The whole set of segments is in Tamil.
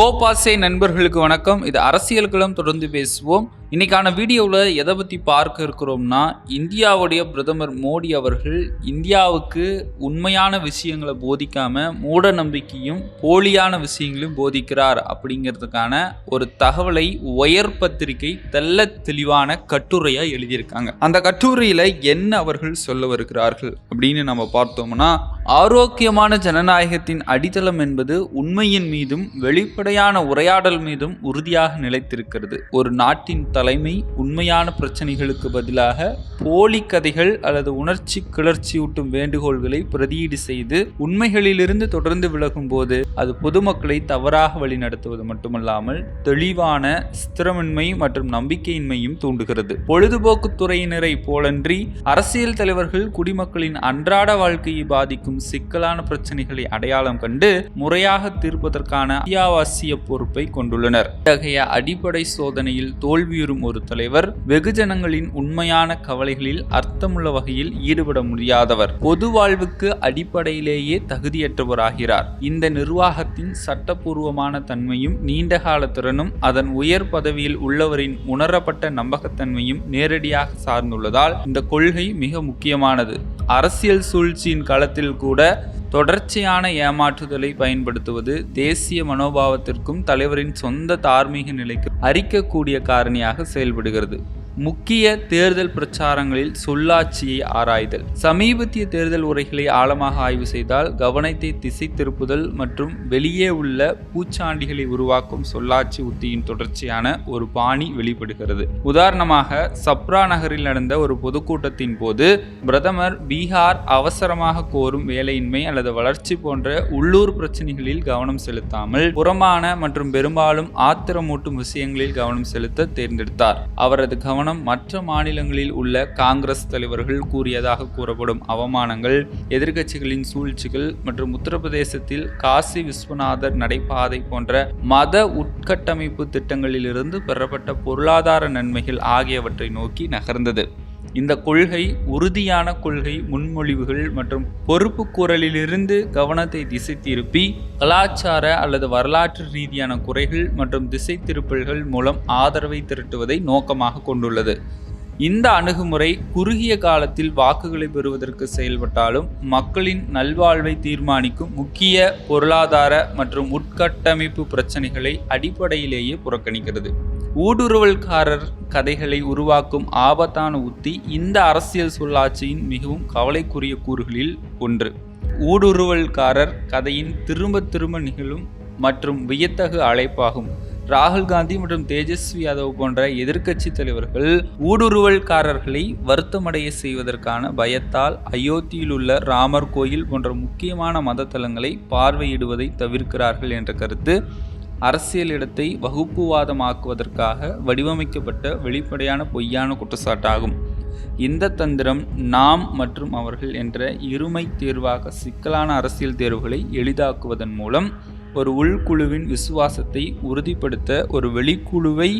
கோபாசே நண்பர்களுக்கு வணக்கம். இது அரசியல் களம் தொடர்ந்து பேசுவோம். இன்றைக்கான வீடியோவில் எதை பற்றி பார்க்க இருக்கிறோம்னா இந்தியாவுடைய பிரதமர் மோடி அவர்கள் இந்தியாவுக்கு உண்மையான விஷயங்களை போதிக்காமல் மூட நம்பிக்கையும் போலியான விஷயங்களையும் போதிக்கிறார் அப்படிங்கிறதுக்கான ஒரு தகவலை ஒயர் பத்திரிகை தெல்ல தெளிவான கட்டுரையாக எழுதியிருக்காங்க. அந்த கட்டுரையில் என்ன அவர்கள் சொல்ல வருகிறார்கள் அப்படின்னு நம்ம பார்த்தோம்னா ஆரோக்கியமான ஜனநாயகத்தின் அடித்தளம் என்பது உண்மையின் மீதும் வெளிப்படையான உரையாடல் மீதும் உறுதியாக நிலைத்திருக்கிறது. ஒரு நாட்டின் தலைமை உண்மையான பிரச்சனைகளுக்கு பதிலாக போலி கதைகள் அல்லது உணர்ச்சி கிளர்ச்சியூட்டும் வேண்டுகோள்களை பிரதியீடு செய்து உண்மைகளிலிருந்து தொடர்ந்து விலகும் போது அது பொதுமக்களை தவறாக வழிநடத்துவது மட்டுமல்லாமல் தெளிவான ஸ்திரமின்மை மற்றும் நம்பிக்கையின்மையும் தூண்டுகிறது. பொழுதுபோக்கு துறையினரை போலன்றி அரசியல் தலைவர்கள் குடிமக்களின் அன்றாட வாழ்க்கையை பாதிக்கும் சிக்கலான பிரச்சனைகளை அடையாளம் கண்டு முறையாக தீர்ப்பதற்கான அத்தியாவசிய பொறுப்பை கொண்டுள்ளனர். இத்தகைய அடிப்படை சோதனையில் தோல்வியுறும் ஒரு தலைவர். வெகுஜனங்களின் உண்மையான கவலைகளில் அர்த்தமுள்ள வகையில் ஈடுபட முடியாதவர். பொது வாழ்வுக்கு அடிப்படையிலேயே தகுதியற்றவராகிறார். இந்த நிர்வாகத்தின் சட்டப்பூர்வமான தன்மையும் நீண்டகால திறனும் அதன் உயர் பதவியில் உள்ளவரின் உணரப்பட்ட நம்பகத்தன்மையும் நேரடியாக சார்ந்துள்ளதால் இந்த கொள்கை மிக முக்கியமானது. அரசியல் சூழ்ச்சியின் களத்தில் கூட தொடர்ச்சியான ஏமாற்றுதலை பயன்படுத்துவது தேசிய மனோபாவத்திற்கும் தலைவரின் சொந்த தார்மீக நிலைக்கு அரிக்கக்கூடிய காரணியாக செயல்படுகிறது. முக்கிய தேர்தல் பிரச்சாரங்களில் சொல்லாட்சியை ஆராய்தல். சமீபத்திய தேர்தல் உரைகளை ஆழமாக ஆய்வு செய்தால் கவனத்தை திசை திருப்புதல் மற்றும் வெளியே உள்ள பூச்சாண்டிகளை உருவாக்கும் சொல்லாட்சி உத்தியின் தொடர்ச்சியான ஒரு பாணி வெளிப்படுகிறது. உதாரணமாக சப்ரா நகரில் நடந்த ஒரு பொதுக்கூட்டத்தின் போது பிரதமர் பீகார் அவசரமாக கோரும் வேலையின்மை அல்லது வளர்ச்சி போன்ற உள்ளூர் பிரச்சனைகளில் கவனம் செலுத்தாமல் புறமான மற்றும் பெரும்பாலும் ஆத்திரமூட்டும் விஷயங்களில் கவனம் செலுத்த தேர்ந்தெடுத்தார். அவரது கவனம் மற்ற மாநிலங்களில் உள்ள காங்கிரஸ் தலைவர்கள் கூறியதாக கூறப்படும் அவமானங்கள் எதிர்க்கட்சிகளின் சூழ்ச்சிகள் மற்றும் உத்தரப்பிரதேசத்தில் காசி விஸ்வநாதர் நடைபாதை போன்ற மத உட்கட்டமைப்பு திட்டங்களிலிருந்து பெறப்பட்ட பொருளாதார நன்மைகள் ஆகியவற்றை நோக்கி நகர்ந்தது. இந்த கொள்கை உறுதியான கொள்கை முன்மொழிவுகள் மற்றும் பொறுப்பு குரலிலிருந்து கவனத்தை திசை திருப்பி கலாச்சார அல்லது வரலாற்று ரீதியான குறைகள் மற்றும் திசை திருப்பல்கள் மூலம் ஆதரவை திரட்டுவதை நோக்கமாக கொண்டுள்ளது. இந்த அணுகுமுறை குறுகிய காலத்தில் வாக்குகளை பெறுவதற்கு செயல்பட்டாலும் மக்களின் நல்வாழ்வை தீர்மானிக்கும் முக்கிய பொருளாதார மற்றும் உட்கட்டமைப்பு பிரச்சனைகளை அடிப்படையிலேயே புறக்கணிக்கிறது. ஊடுருவல்காரர் கதைகளை உருவாக்கும் ஆபத்தான உத்தி இந்த அரசியல் சொல்லாட்சியின் மிகவும் கவலைக்குரிய கூறுகளில் ஒன்று. ஊடுருவல்காரர் கதையின் திரும்ப திரும்ப நிகழும் மற்றும் வியத்தகு அழைப்பாகும். ராகுல் காந்தி மற்றும் தேஜஸ்வி யாதவ் போன்ற எதிர்க்கட்சி தலைவர்கள் ஊடுருவல்காரர்களை வருத்தமடைய செய்வதற்கான பயத்தால் அயோத்தியில் உள்ள ராமர் கோயில் போன்ற முக்கியமான மத தலங்களை பார்வையிடுவதை தவிர்க்கிறார்கள் என்ற கருத்து அரசியல் இடத்தை வகுப்புவாதமாக்குவதற்காக வடிவமைக்கப்பட்ட வெளிப்படையான பொய்யான குற்றச்சாட்டாகும். இந்த தந்திரம் நாம் மற்றும் அவர்கள் என்ற இருமை தேர்வாக சிக்கலான அரசியல் தேர்வுகளை எளிதாக்குவதன் மூலம் ஒரு உள்குழுவின் விசுவாசத்தை உறுதிப்படுத்த ஒரு வெளிக்குழுவை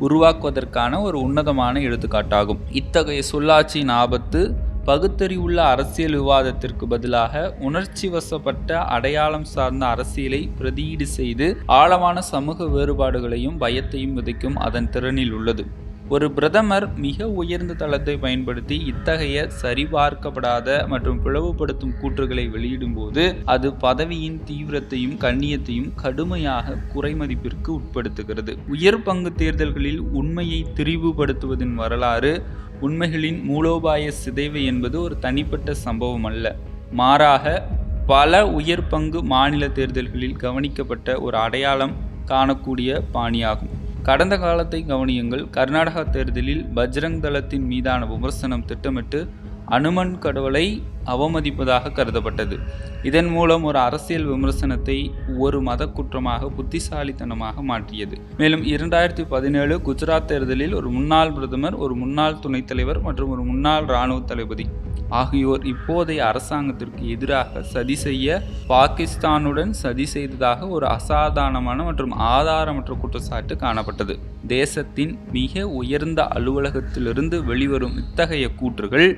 உருவாக்குவதற்கான ஒரு உன்னதமான எடுத்துக்காட்டாகும். இத்தகைய சொல்லாட்சியின் ஆபத்து பகுத்தறிவுள்ள அரசியல் விவாதத்திற்கு பதிலாக உணர்ச்சி வசப்பட்ட அடையாளம் சார்ந்த அரசியலை பிரதியீடு செய்து ஆழமான சமூக வேறுபாடுகளையும் பயத்தையும் விதைக்கும் அதன் திறனில் உள்ளது. ஒரு பிரதமர் மிக உயர்ந்த தளத்தை பயன்படுத்தி இத்தகைய சரிபார்க்கப்படாத மற்றும் பிளவுபடுத்தும் கூற்றுகளை வெளியிடும்போது அது பதவியின் தீவிரத்தையும் கண்ணியத்தையும் கடுமையாக குறைமதிப்பிற்கு உட்படுத்துகிறது. உயர் பங்கு தேர்தல்களில் உண்மையை திரிவுபடுத்துவதன் வரலாறு உண்மைகளின் மூலோபாய சிதைவு என்பது ஒரு தனிப்பட்ட சம்பவம் அல்ல மாறாக பல உயர் பங்கு மாநில தேர்தல்களில் கவனிக்கப்பட்ட ஒரு அடையாளம் காணக்கூடிய பாணியாகும். கடந்த காலத்தை கவனியுங்கள் கர்நாடகா தேர்தலில் பஜ்ரங் தளத்தின் மீதான விமர்சனம் திட்டமிட்டு அனுமன் கடவுளை அவமதிப்பதாக கருதப்பட்டது. இதன் மூலம் ஒரு அரசியல் விமர்சனத்தை ஒரு மத குற்றமாக புத்திசாலித்தனமாக மாற்றியது. மேலும் இரண்டாயிரத்தி பதினேழு குஜராத் தேர்தலில் ஒரு முன்னாள் பிரதமர் ஒரு முன்னாள் துணைத் தலைவர் மற்றும் ஒரு முன்னாள் இராணுவ தளபதி ஆகியோர் இப்போதைய அரசாங்கத்திற்கு எதிராக சதி செய்ய பாகிஸ்தானுடன் சதி செய்ததாக ஒரு அசாதாரணமான மற்றும் ஆதாரமற்ற குற்றச்சாட்டு காணப்பட்டது. தேசத்தின் மிக உயர்ந்த அலுவலகத்திலிருந்து வெளிவரும் இத்தகைய கூற்றுகள்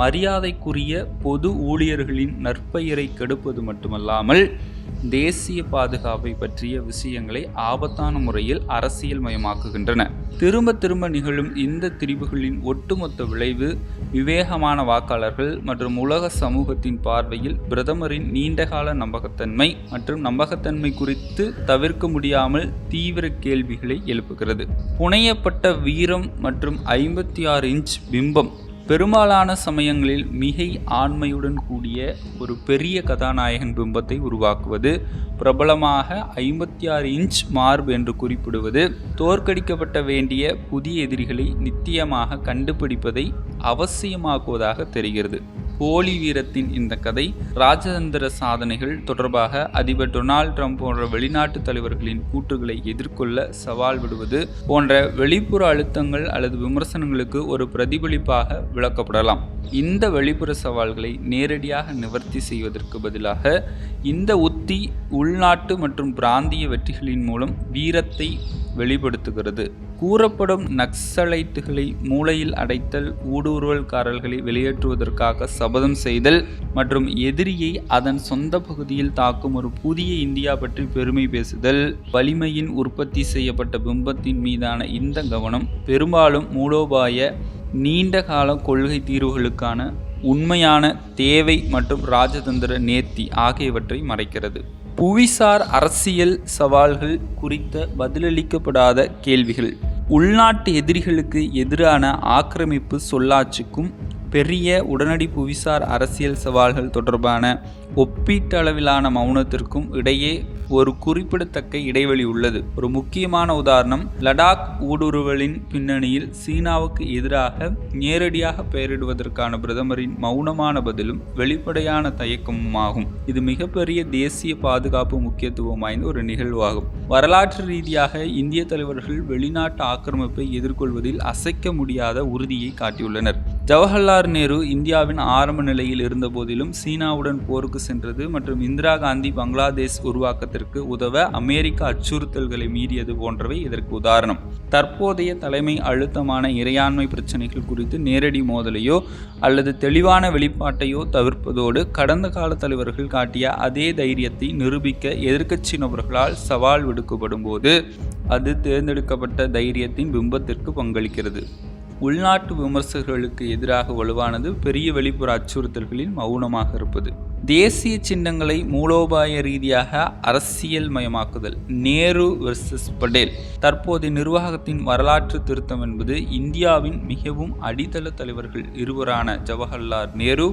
மரியாதைக்குரிய பொது ஊழியர்களின் நற்பெயரை கெடுப்பது மட்டுமல்லாமல் தேசிய பாதுகாப்பை பற்றிய விஷயங்களை ஆபத்தான முறையில் அரசியல் மயமாக்குகின்றன திரும்ப திரும்ப நிகழும் இந்த திரிவுகளின் ஒட்டுமொத்த விளைவு விவேகமான வாக்காளர்கள் மற்றும் உலக சமூகத்தின் பார்வையில் பிரதமரின் நீண்டகால நம்பகத்தன்மை மற்றும் நம்பகத்தன்மை குறித்து தவிர்க்க முடியாமல் தீவிர கேள்விகளை எழுப்புகிறது. புனையப்பட்ட வீரம் மற்றும் ஐம்பத்தி ஆறு இன்ச் பிம்பம் பெரும்பாலான சமயங்களில் மிகை ஆண்மையுடன் கூடிய ஒரு பெரிய கதாநாயகன் பிம்பத்தை உருவாக்குவது பிரபலமாக ஐம்பத்தி ஆறு இன்ச் மார்பு என்று குறிப்பிடுவது தோற்கடிக்கப்பட்ட வேண்டிய புதிய எதிரிகளை நித்தியமாக கண்டுபிடிப்பதை அவசியமாக்குவதாக தெரிகிறது. போலி வீரத்தின் இந்த கதை ராஜதந்திர சாதனைகள் தொடர்பாக அதிபர் டொனால்ட் ட்ரம்ப் போன்ற வெளிநாட்டு தலைவர்களின் கூற்றுகளை எதிர்கொள்ள சவால் விடுவது போன்ற வெளிப்புற அழுத்தங்கள் அல்லது விமர்சனங்களுக்கு ஒரு பிரதிபலிப்பாக விளக்கப்படலாம். இந்த வெளிப்புற சவால்களை நேரடியாக நிவர்த்தி செய்வதற்கு பதிலாக இந்த உத்தி உள்நாட்டு மற்றும் பிராந்திய வெற்றிகளின் மூலம் வீரத்தை வெளிப்படுத்துகிறது. கூறப்படும் நக்சலைட்டுகளை மூளையில் அடைத்தல் ஊடுருவல்காரர்களை வெளியேற்றுவதற்காக சபதம் செய்தல் மற்றும் எதிரியை அதன் சொந்த பகுதியில் தாக்கும் ஒரு புதிய இந்தியா பற்றி பெருமை பேசுதல். வலிமையின் உற்பத்தி செய்யப்பட்ட பிம்பத்தின் மீதான இந்த கவனம் பெரும்பாலும் மூலோபாய நீண்ட கால கொள்கை தீர்வுகளுக்கான உண்மையான தேவை மற்றும் ராஜதந்திர நேர்த்தி ஆகியவற்றை மறைக்கிறது. புவிசார் அரசியல் சவால்கள் குறித்த பதிலளிக்கப்படாத கேள்விகள். உள்நாட்டு எதிரிகளுக்கு எதிரான ஆக்கிரமிப்பு சொல்லாட்சிக்கும் பெரிய உடனடி புவிசார் அரசியல் சவால்கள் தொடர்பான ஒப்பீட்டளவிலான மௌனத்திற்கும் இடையே ஒரு குறிப்பிடத்தக்க இடைவெளி உள்ளது. ஒரு முக்கியமான உதாரணம் லடாக் ஊடுருவலின் பின்னணியில் சீனாவுக்கு எதிராக நேரடியாக பெயரிடுவதற்கான பிரதமரின் மௌனமான பதிலும் வெளிப்படையான தயக்கமும் ஆகும் இது மிகப்பெரிய தேசிய பாதுகாப்பு முக்கியத்துவம் வாய்ந்த ஒரு நிகழ்வாகும். வரலாற்று ரீதியாக இந்திய தலைவர்கள் வெளிநாட்டு ஆக்கிரமிப்பை எதிர்கொள்வதில் அசைக்க முடியாத உறுதியை காட்டியுள்ளனர். ஜவஹர்லால் நேரு இந்தியாவின் ஆரம்ப நிலையில் இருந்த போதிலும் சீனாவுடன் போருக்கு சென்றது மற்றும் இந்திரா காந்தி பங்களாதேஷ் உருவாக்கத்திற்கு உதவ அமெரிக்க அச்சுறுத்தல்களை மீறியது போன்றவை இதற்கு உதாரணம். தற்போதைய தலைமை அழுத்தமான இறையாண்மை பிரச்சனைகள் குறித்து நேரடி மோதலையோ அல்லது தெளிவான வெளிப்பாட்டையோ தவிர்ப்பதோடு கடந்த கால தலைவர்கள் காட்டிய அதே தைரியத்தை நிரூபிக்க எதிர்க்கட்சி நபர்களால் சவால் விடுக்கப்படும் போது அது தேர்ந்தெடுக்கப்பட்ட தைரியத்தின் பிம்பத்திற்கு பங்களிக்கிறது. உள்நாட்டு விமர்சகர்களுக்கு எதிராக வலுவானது பெரிய வெளிப்புற அச்சுறுத்தல்களில் மௌனமாக இருப்பது. தேசிய சின்னங்களை மூலோபாய ரீதியாக அரசியல் மயமாக்குதல் நேரு வெர்சஸ் படேல் தற்போதைய நிர்வாகத்தின் வரலாற்று திருத்தம் என்பது இந்தியாவின் மிகவும் அடித்தள தலைவர்கள் இருவரான ஜவஹர்லால் நேரு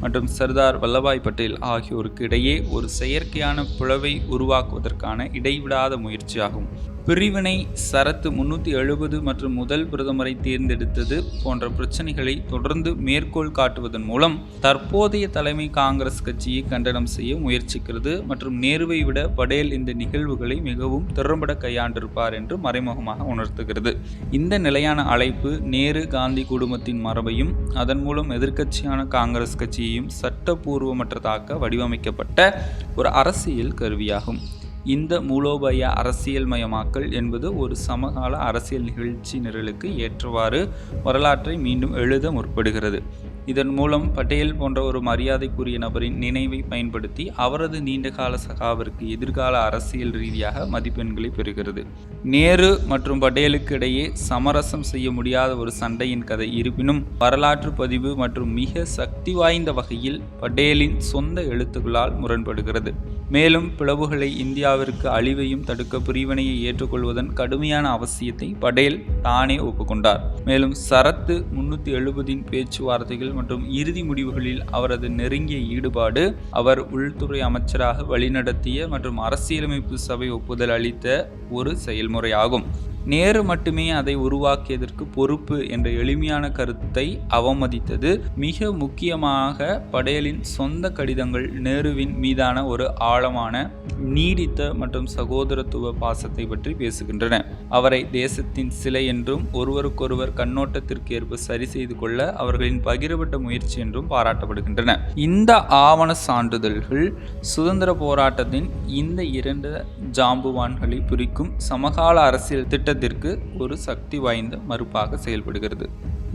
மற்றும் சர்தார் வல்லபாய் பட்டேல் ஆகியோருக்கு இடையே ஒரு செயற்கையான பிளவை உருவாக்குவதற்கான இடைவிடாத முயற்சியாகும். பிரிவினை சரத்து முன்னூற்றி எழுபது மற்றும் முதல் பிரதமரை தேர்ந்தெடுத்தது போன்ற பிரச்சனைகளை தொடர்ந்து மேற்கோள் காட்டுவதன் மூலம் தற்போதைய தலைமை காங்கிரஸ் கட்சியை கண்டனம் செய்ய முயற்சிக்கிறது மற்றும் நேருவை விட படேல் இந்த நிகழ்வுகளை மிகவும் திறம்பட கையாண்டிருப்பார் என்று மறைமுகமாக உணர்த்துகிறது. இந்த நிலையான அழைப்பு நேரு காந்தி குடும்பத்தின் மரபையும் அதன் மூலம் எதிர்க்கட்சியான காங்கிரஸ் கட்சியையும் சட்டபூர்வமற்றதாக்க வடிவமைக்கப்பட்ட ஒரு அரசியல் கருவியாகும். இந்த மூலோபாய அரசியல்மயமாக்கல் என்பது ஒரு சமகால அரசியல் நிகழ்ச்சி நிரலுக்கு ஏற்றவாறு வரலாற்றை மீண்டும் எழுத முற்படுகிறது. இதன் மூலம் பட்டேல் போன்ற ஒரு மரியாதைக்குரிய நபரின் நினைவை பயன்படுத்தி அவரது நீண்டகால சகாவிற்கு எதிர்கால அரசியல் ரீதியாக மதிப்பெண்களை பெறுகிறது. நேரு மற்றும் பட்டேலுக்கு இடையே சமரசம் செய்ய முடியாத ஒரு சண்டையின் கதை இருப்பினும் வரலாற்று பதிவு மற்றும் மிக சக்தி வாய்ந்த வகையில் பட்டேலின் சொந்த எழுத்துக்களால் முரண்படுகிறது. மேலும் பிளவுகளை இந்தியாவிற்கு அழிவையும் தடுக்க பிரிவினையை ஏற்றுக்கொள்வதன் கடுமையான அவசியத்தை படேல் தானே ஒப்புக்கொண்டார். மேலும் சரத்து முன்னூற்றி எழுபதின் பேச்சுவார்த்தைகள் மற்றும் இறுதி முடிவுகளில் அவரது நெருங்கிய ஈடுபாடு அவர் உள்துறை அமைச்சராக வழிநடத்திய மற்றும் அரசியலமைப்பு சபை ஒப்புதல் அளித்த ஒரு செயல்முறையாகும். நேரு மட்டுமே அதை உருவாக்கியதற்கு பொறுப்பு என்ற எளிமையான கருத்தை அவமதித்தது. மிக முக்கியமாக படேலின் சொந்த கடிதங்கள் நேருவின் மீதான ஒரு ஆழமான நீடித்த மற்றும் சகோதரத்துவ பாசத்தை பற்றி பேசுகின்றன. அவரை தேசத்தின் சிலை என்றும் ஒருவருக்கொருவர் கண்ணோட்டத்திற்கு ஏற்ப சரி செய்து கொள்ள அவர்களின் பகிரப்பட்ட முயற்சி என்றும் பாராட்டப்படுகின்றன. இந்த ஆவண சான்றிதழ்கள் சுதந்திர போராட்டத்தின் இந்த இரண்டு ஜாம்புவான்களை பிரிக்கும் சமகால அரசியல் திட்டத்திற்கு ஒரு சக்தி வாய்ந்த மறுப்பாக செயல்படுகிறது.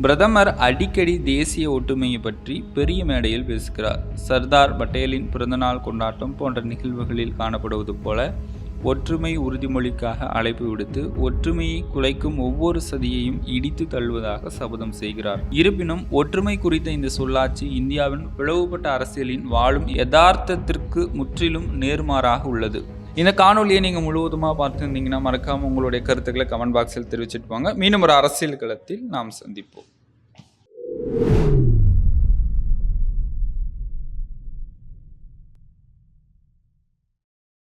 பிரதமர் அடிக்கடி தேசிய ஒற்றுமையை பற்றி பெரிய மேடையில் பேசுகிறார். சர்தார் பட்டேலின் பிறந்தநாள் கொண்டாட்டம் போன்ற நிகழ்வுகளில் காணப்படுவது போல ஒற்றுமை உறுதிமொழிக்காக அழைப்பு விடுத்து ஒற்றுமையை குலைக்கும் ஒவ்வொரு சதியையும் இடித்து தள்ளுவதாக சபதம் செய்கிறார். இருப்பினும் ஒற்றுமை குறித்த இந்த சொல்லாட்சி இந்தியாவின் பிளவுபட்ட அரசியலின் வாழும் யதார்த்தத்திற்கு முற்றிலும் நேர்மாறாக உள்ளது. இந்த காணொலியை நீங்கள் முழுவதுமாக பார்த்துருந்தீங்கன்னா மறக்காமல் உங்களுடைய கருத்துக்களை கமெண்ட் பாக்ஸில் தெரிவிச்சிட்டு போங்க. மீண்டும் ஒரு அரசியல் களத்தில் நாம் சந்திப்போம்.